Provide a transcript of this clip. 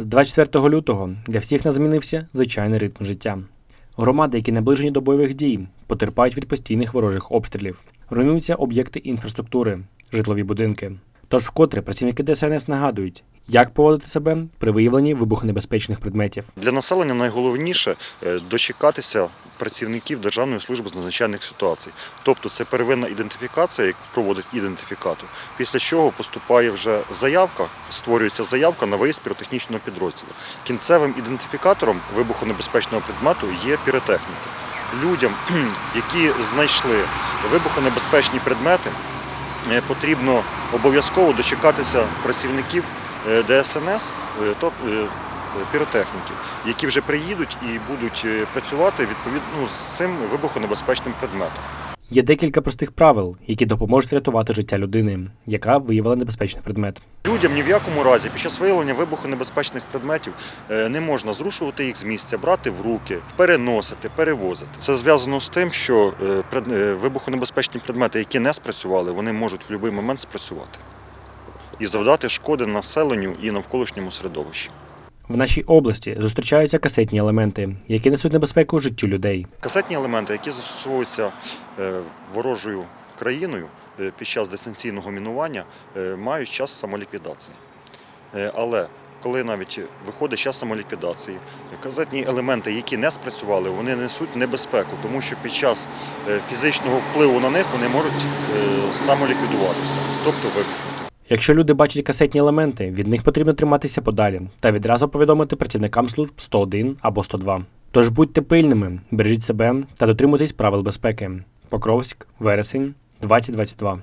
З 24 лютого для всіх нас змінився звичайний ритм життя. Громади, які наближені до бойових дій, потерпають від постійних ворожих обстрілів, руйнуються об'єкти інфраструктури, житлові будинки. Тож вкотре працівники ДСНС нагадують, як поводити себе при виявленні вибухонебезпечних предметів. Для населення найголовніше е, дочекатися працівників Державної служби з надзвичайних ситуацій. Тобто це первинна ідентифікація, як проводить ідентифікатор, після чого поступає вже заявка, створюється заявка на виїзд піротехнічного підрозділу. Кінцевим ідентифікатором вибухонебезпечного предмету є піротехніка. Людям, які знайшли вибухонебезпечні предмети, е, потрібно обов'язково дочекатися працівників ДСНС, е, то- е, піротехніки, які вже приїдуть і будуть е, працювати відповідно ну, з цим вибухонебезпечним предметом. Є декілька простих правил, які допоможуть врятувати життя людини, яка виявила небезпечний предмет. Людям ні в якому разі під час виявлення вибухонебезпечних предметів е, не можна зрушувати їх з місця, брати в руки, переносити, перевозити. Це зв'язано з тим, що е, е, вибухонебезпечні предмети, які не спрацювали, вони можуть в будь-який момент спрацювати і завдати шкоди населенню і навколишньому середовищу. В нашій області зустрічаються касетні елементи, які несуть небезпеку життю людей. Касетні елементи, які застосовуються е, ворожою країною е, під час дистанційного мінування, е, мають час самоліквідації. Але коли навіть виходить час самоліквідації, казетні елементи, які не спрацювали, вони несуть небезпеку, тому що під час фізичного впливу на них вони можуть самоліквідуватися, тобто вибухнути. Якщо люди бачать касетні елементи, від них потрібно триматися подалі та відразу повідомити працівникам служб 101 або 102. Тож будьте пильними, бережіть себе та дотримуйтесь правил безпеки. Покровськ, вересень, 2022.